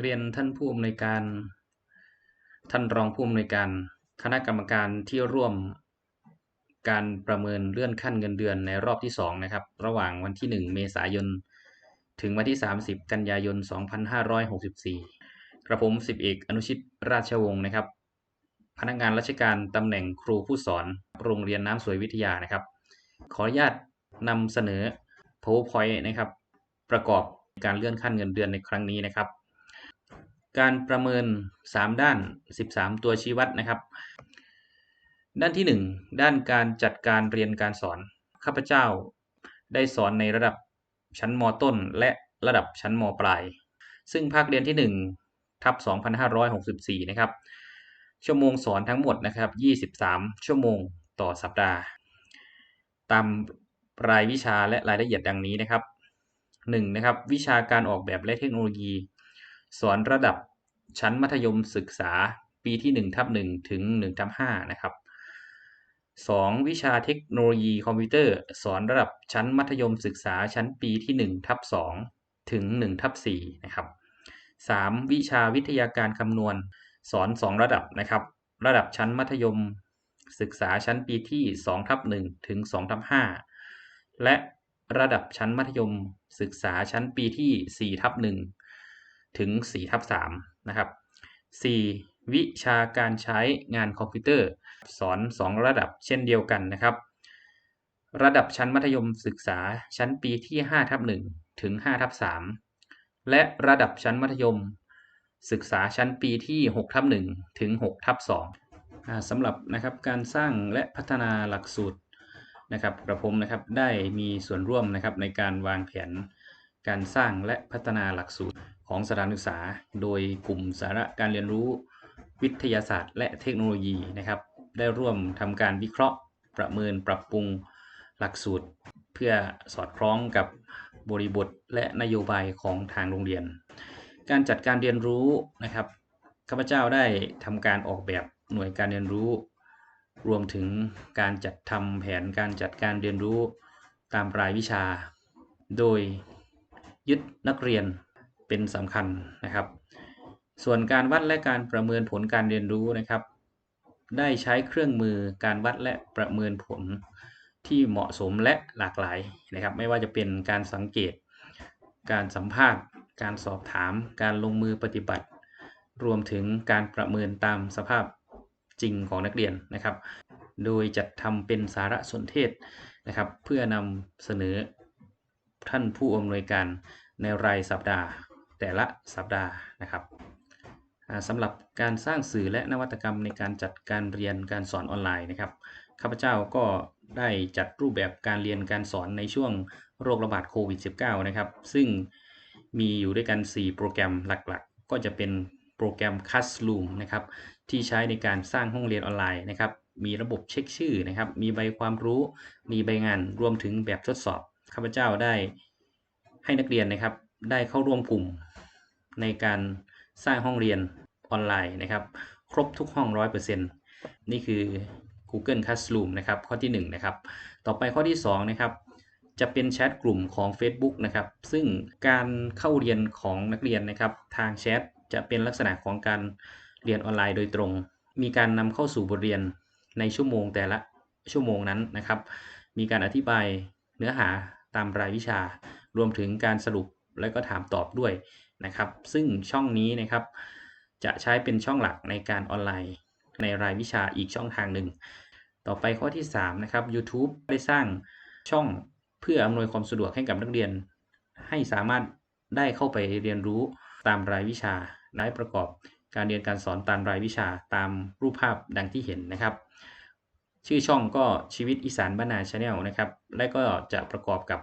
เรียนท่านผู้อำนวยการ ท่านรองผู้อำนวยการ คณะกรรมการที่ร่วมการประเมินเลื่อนขั้นเงินเดือนในรอบที่ 2 นะครับ ระหว่างวันที่ 1 เมษายน ถึงวันที่ 30 กันยายน 2564 กระผมสิบเอกอนุชิตราชวงศ์นะครับ พนักงานราชการตำแหน่งครูผู้สอน โรงเรียนน้ำสวยวิทยานะครับ ขออนุญาตนำเสนอ PowerPoint นะครับ ประกอบการเลื่อนขั้นเงินเดือนในครั้งนี้นะครับ การประเมิน 3 ด้าน 13 ตัวชี้วัดนะครับ ด้านที่ 1 ด้านการจัดการเรียนการสอน ข้าพเจ้าได้สอนในระดับชั้นมต้น และระดับชั้นมปลาย ซึ่งภาคเรียนที่1ทับ2564 นะครับ ชั่วโมงสอนทั้งหมดนะครับ 23 ชั่วโมงต่อสัปดาห์ ตามรายวิชาและรายละเอียดดังนี้นะครับ 1. นะครับวิชาการออกแบบและเทคโนโลยี สอนระดับชั้นมัธยมศึกษาปีที่1ทับ1ถึง1ทับ5นะครับ 2. วิชาเทคโนโลยีคอมพิวเตอร์ สอนระดับชั้นมัธยมศึกษาชั้นปีที่1ทับ2ถึง1ทับ4นะครับ 3. วิชาวิทยาการคำนวณ สอน 2 ระดับนะครับ ระดับชั้นมัธยมศึกษาชั้นปีที่2ทับ1ถึง2ทับ5และระดับชั้นมัธยมศึกษาชั้นปีที่4ทับ1 ถึง4ทับ3นะครับ 4. วิชาการใช้งานคอมพิวเตอร์ สอน 2 ระดับเช่นเดียวกันนะครับ ระดับชั้นมัธยมศึกษาชั้นปีที่5ทับ1ถึง5ทับ3และระดับชั้นมัธยม ศึกษาชั้นปีที่6ทับ1ถึง6ทับ2สำหรับนะครับการสร้างและพัฒนาหลักสูตรนะครับกระผมนะครับได้มีส่วนร่วมนะครับในการวางแผนการสร้างและพัฒนาหลักสูตร ของสถานศึกษา โดยกลุ่มสาระการเรียนรู้วิทยาศาสตร์ และเทคโนโลยีนะครับ ได้ร่วมทำการวิเคราะห์ ประเมินปรับปรุงหลักสูตร เพื่อสอดคล้องกับบริบทและนโยบายของทางโรงเรียน การจัดการเรียนรู้นะครับข้าพเจ้าได้ทำการออกแบบหน่วยการเรียนรู้ รวมถึงการจัดทำแผนการจัดการเรียนรู้ตามรายวิชา โดยยึดนักเรียน เป็นสำคัญนะครับ ส่วนการวัดและการประเมินผลการเรียนรู้นะครับ ได้ใช้เครื่องมือการวัดและประเมินผลที่เหมาะสมและหลากหลายนะครับ ไม่ว่าจะเป็นการสังเกต การสัมภาษณ์ การสอบถาม การลงมือปฏิบัติ รวมถึงการประเมินตามสภาพจริงของนักเรียนนะครับ โดยจัดทำเป็นสารสนเทศนะครับ เพื่อนำเสนอท่านผู้อำนวยการในรายสัปดาห์ แต่ละสัปดาห์นะครับสำหรับการสร้างสื่อและนวัตกรรมในการจัดการเรียนการสอนออนไลน์นะครับข้าพเจ้าก็ได้จัดรูปแบบการเรียนการสอนในช่วงโรคระบาดโควิด -19 นะครับ ซึ่งมีอยู่ด้วยกัน 4 โปรแกรมหลักๆ ก็จะเป็นโปรแกรม Classroom นะครับ ที่ใช้ในการสร้างห้องเรียนออนไลน์นะครับ มีระบบเช็คชื่อนะครับ มีใบความรู้ มีใบงาน รวมถึงแบบทดสอบ ข้าพเจ้าได้ให้นักเรียนนะครับ ได้เข้าร่วมกลุ่ม ในการสร้างห้องเรียนออนไลน์นะครับ ครบทุกห้อง 100%นี่คือ Google Classroom นะครับ ข้อที่1นะครับ ต่อไปข้อที่2นะครับ จะเป็นแชทกลุ่มของ Facebook นะครับ ซึ่งการเข้าเรียนของนักเรียนนะครับ ทางแชทจะเป็นลักษณะของการเรียนออนไลน์โดยตรง มีการนำเข้าสู่บทเรียนในชั่วโมงแต่ละชั่วโมงนั้นนะครับ มีการอธิบายเนื้อหาตามรายวิชา รวมถึงการสรุปและก็ถามตอบด้วย นะครับ ซึ่งช่องนี้นะครับ จะใช้เป็นช่องหลักในการออนไลน์ ในรายวิชาอีกช่องทางหนึ่ง ต่อไปข้อที่3นะครับ YouTube ได้สร้างช่องเพื่ออำนวยความสะดวกให้กับนักเรียน ให้สามารถได้เข้าไปเรียนรู้ตามรายวิชาได้ประกอบการเรียนการสอนตามรายวิชาตามรูปภาพดังที่เห็นนะครับ ชื่อช่องก็ชีวิตอีสานบ้านนาชาแนลนะครับ และก็จะประกอบกับ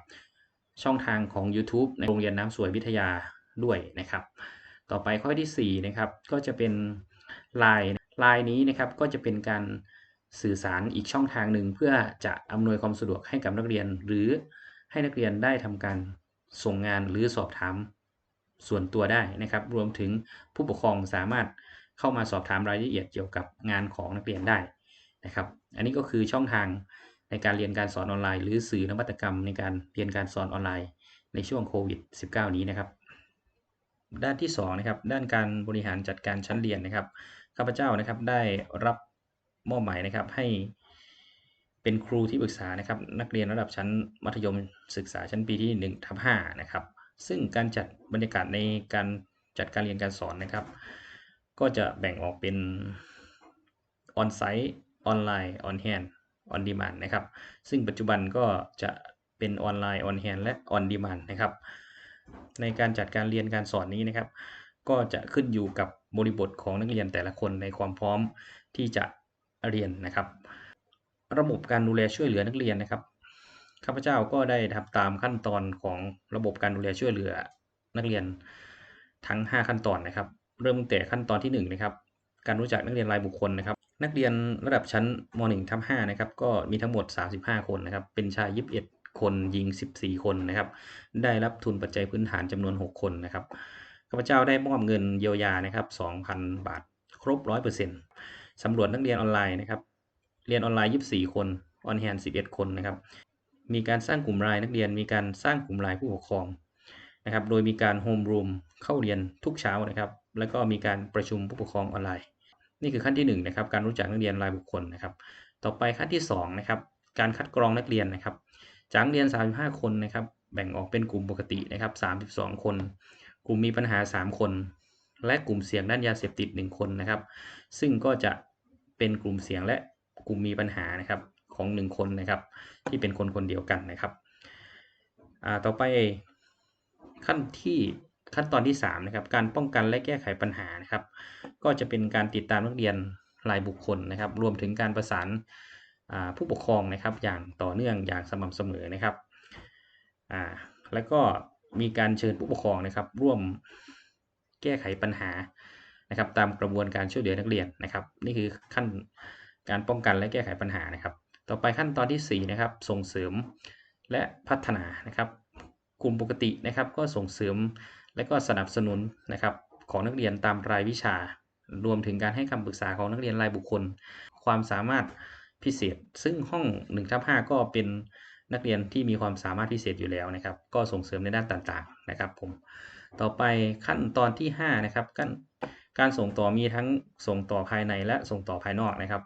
ช่องทางของ YouTube ในโรงเรียนน้ำสวยวิทยา ด้วยนะครับ ต่อไปข้อที่4นะครับก็จะเป็น Line Line นี้นะครับก็จะเป็นการสื่อสารอีกช่องทางหนึ่งเพื่อจะอำนวยความสะดวกให้กับนักเรียน หรือให้นักเรียนได้ทำการส่งงานหรือสอบถามส่วนตัวได้นะครับ รวมถึงผู้ปกครองสามารถเข้ามาสอบถามรายละเอียดเกี่ยวกับงานของนักเรียนได้นะครับ อันนี้ก็คือช่องทางในการเรียนการสอนออนไลน์ หรือสื่อนวัตกรรมในการเรียนการสอนออนไลน์ ในช่วงโควิด -19 นี้นะครับ ด้านที่2นะครับด้านการบริหารจัดการชั้นเรียนนะครับข้าพเจ้านะครับได้รับมอบหมายนะครับให้เป็นครูที่ปรึกษานะครับนักเรียนระดับชั้นมัธยมศึกษาชั้นปีที่1ทับ5นะครับซึ่งการจัดบรรยากาศในการจัดการเรียนการสอนนะครับ ก็จะแบ่งออกเป็นออนไซต์ออนไลน์ออนแฮนด์ออนดีมานนะครับซึ่งปัจจุบันก็จะเป็นออนไลน์ออนแฮนด์และออนดีมานนะครับ ในการจัดการเรียนการสอนนี้นะครับ ก็จะขึ้นอยู่กับบริบทของนักเรียนแต่ละคนในความพร้อมที่จะเรียนนะครับ ระบบการดูแลช่วยเหลือนักเรียนนะครับข้าพเจ้าก็ได้ทำตามขั้นตอนของระบบการดูแลช่วยเหลือนักเรียนทั้ง 5 ขั้นตอนนะครับ เริ่มแต่ขั้นตอนที่1นะครับการรู้จักนักเรียนรายบุคคลนะครับ นักเรียนระดับชั้นม .1 ทับ5นะครับก็มีทั้งหมด 35 คนนะครับ เป็นชาย 21 คนหญิง 14 คนนะครับ ได้รับทุนปัจจัยพื้นฐานจำนวน 6 คนนะครับข้าพเจ้าได้มอบเงินเยียวยานะครับ 2,000 บาทครบ 100%สำรวจนักเรียนออนไลน์นะครับ เรียนออนไลน์ 24 คน ออนแฮนด์11 คนนะครับ มีการสร้างกลุ่มรายนักเรียน มีการสร้างกลุ่มรายผู้ปกครองนะครับ โดยมีการโฮมรูมเข้าเรียนทุกเช้านะครับ แล้วก็มีการประชุมผู้ปกครองออนไลน์ นี่คือขั้นที่1นะครับ การรู้จักนักเรียนรายบุคคลนะครับ ต่อไปขั้นที่2นะครับ การคัดกรองนักเรียนนะครับ จากเรียน 35 คนนะครับ แบ่งออกเป็นกลุ่มปกตินะครับ 32 คน กลุ่มมีปัญหา 3 คน และกลุ่มเสี่ยงด้านยาเสพติด 1 คนนะครับ ซึ่งก็จะเป็นกลุ่มเสี่ยงและกลุ่มมีปัญหานะครับของ 1 คนนะครับ ที่เป็นคนคนเดียวกันนะครับต่อไปขั้นที่ขั้นตอนที่3นะครับการป้องกันและแก้ไขปัญหานะครับ ก็จะเป็นการติดตามนักเรียนรายบุคคลนะครับ รวมถึงการประสาน ผู้ปกครองนะครับอย่างต่อเนื่องอย่างสม่ำเสมอนะครับแล้วก็มีการเชิญผู้ปกครองนะครับ ร่วมแก้ไขปัญหานะครับ ตามกระบวนการช่วยเหลือนักเรียนนะครับ นี่คือขั้นการป้องกันและแก้ไขปัญหานะครับ ต่อไปขั้นตอนที่ 4 นะครับ ส่งเสริมและพัฒนานะครับ กลุ่มปกตินะครับ ก็ส่งเสริมและก็สนับสนุนนะครับ ของนักเรียนตามรายวิชา รวมถึงการให้คำปรึกษาของนักเรียนรายบุคคล ความสามารถ พิเศษ ซึ่งห้อง1ทับ5ก็เป็นนักเรียนที่มีความสามารถพิเศษอยู่แล้วนะครับ ก็ส่งเสริมในด้านต่างๆนะครับผมต่อไปขั้นตอนที่5นะครับการการส่งต่อมีทั้งส่งต่อภายในและส่งต่อภายนอกนะครับ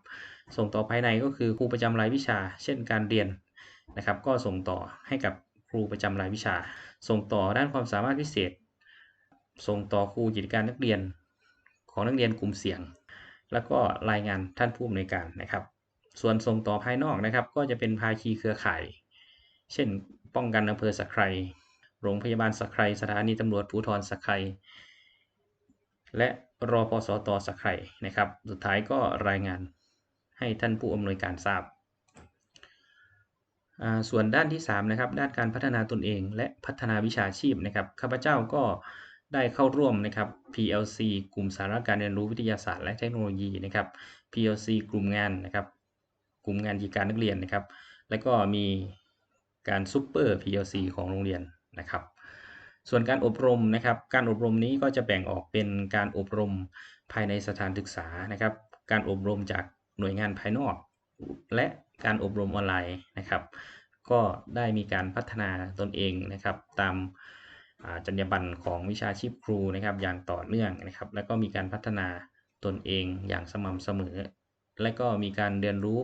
ส่งต่อภายในก็คือครูประจำรายวิชา เช่นการเรียนนะครับ ก็ส่งต่อให้กับครูประจำรายวิชา ส่งต่อด้านความสามารถพิเศษ ส่งต่อครูกิจการนักเรียน ของนักเรียนกลุ่มเสี่ยง แล้วก็รายงานท่านผู้อำนวยการนะครับ ส่วนส่งต่อภายนอกนะครับ ก็จะเป็นภาคีเครือข่าย เช่น ป้องกันอำเภอสักไครโรงพยาบาลสักไครสถานีตำรวจภูธรสักไครและรอพสตสักไครนะครับ สุดท้ายก็รายงานให้ท่านผู้อำนวยการทราบ ส่วนด้านที่ 3 นะครับ ด้านการพัฒนาตนเองและพัฒนาวิชาชีพนะครับ ข้าพเจ้าก็ได้เข้าร่วมนะครับ PLC กลุ่มสาระการเรียนรู้วิทยาศาสตร์และเทคโนโลยีนะครับ PLC กลุ่มงานนะครับ กลุ่มงานกิจการนักเรียนนะครับ แล้วก็มีการซูเปอร์ PLC ของโรงเรียนนะครับ ส่วนการอบรมนะครับ การอบรมนี้ก็จะแบ่งออกเป็นการอบรมภายในสถานศึกษานะครับ การอบรมจากหน่วยงานภายนอก และการอบรมออนไลน์นะครับ ก็ได้มีการพัฒนาตนเองนะครับ ตามจรรยาบรรณของวิชาชีพครูนะครับ อย่างต่อเนื่องนะครับ แล้วก็มีการพัฒนาตนเองอย่างสม่ำเสมอ และก็มีการเรียนรู้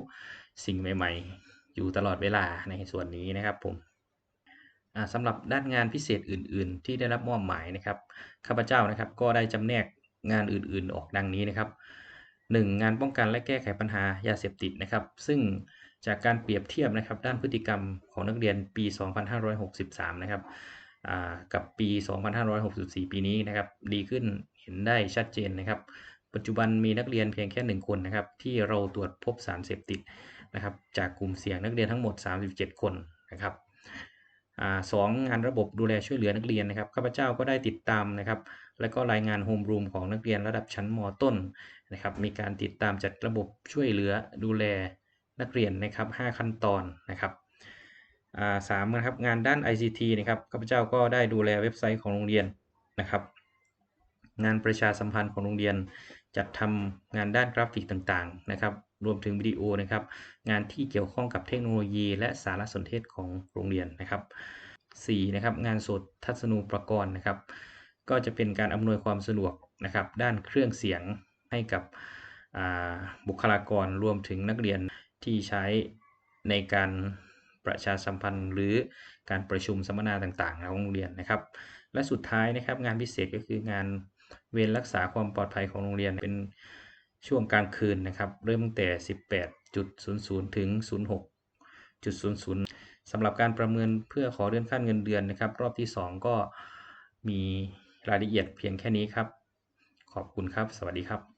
สิ่งใหม่ ๆ อยู่ตลอดเวลาในส่วนนี้นะครับผมสำหรับด้านงานพิเศษอื่น ๆ ที่ได้รับมอบหมายนะครับข้าพเจ้านะครับก็ได้จำแนกงานอื่น ๆ ออกดังนี้นะครับ 1. งานป้องกันและแก้ไขปัญหายาเสพติดนะครับ ซึ่งจากการเปรียบเทียบนะครับด้านพฤติกรรมของนักเรียนปี 2563 นะครับกับปี 2564 ปีนี้นะครับ ดีขึ้นเห็นได้ชัดเจนนะครับ ปัจจุบันมีนักเรียนเพียงแค่ 1 คนนะครับที่เราตรวจพบสารเสพติดนะครับจากกลุ่มเสี่ยงนักเรียนทั้งหมด 37 คนนะครับสองงานระบบดูแลช่วยเหลือนักเรียนนะครับข้าพเจ้าก็ได้ติดตามนะครับและก็รายงานโฮมรูมของนักเรียนระดับชั้นมต้นนะครับมีการติดตามจัดระบบช่วยเหลือดูแลนักเรียนนะครับ5ขั้นตอนนะครับสามนะครับงานด้าน ICT นะครับข้าพเจ้าก็ได้ดูแลเว็บไซต์ของโรงเรียนนะครับ งานประชาสัมพันธ์ของโรงเรียน จัดทำงานด้านกราฟิกต่างๆนะครับ รวมถึงวิดีโอนะครับ งานที่เกี่ยวข้องกับเทคโนโลยี และสารสนเทศของโรงเรียนนะครับ 4 นะครับงานสดทัศนูปกรณ์นะครับ ก็จะเป็นการอำนวยความสะดวกนะครับ ด้านเครื่องเสียงให้กับบุคลากรรวมถึงนักเรียนที่ใช้ในการประชาสัมพันธ์หรือการประชุมสัมมนาต่างๆของโรงเรียนนะครับ และสุดท้ายนะครับงานพิเศษก็คืองาน เวรรักษาความปลอดภัยของโรงเรียนเป็นช่วงกลางคืนนะครับ เริ่มตั้งแต่ 18.00 ถึง 06.00สำหรับการประเมินเพื่อขอเลื่อนขั้นเงินเดือนนะครับ รอบที่ 2 ก็มีรายละเอียดเพียงแค่นี้ครับ ขอบคุณครับ สวัสดีครับ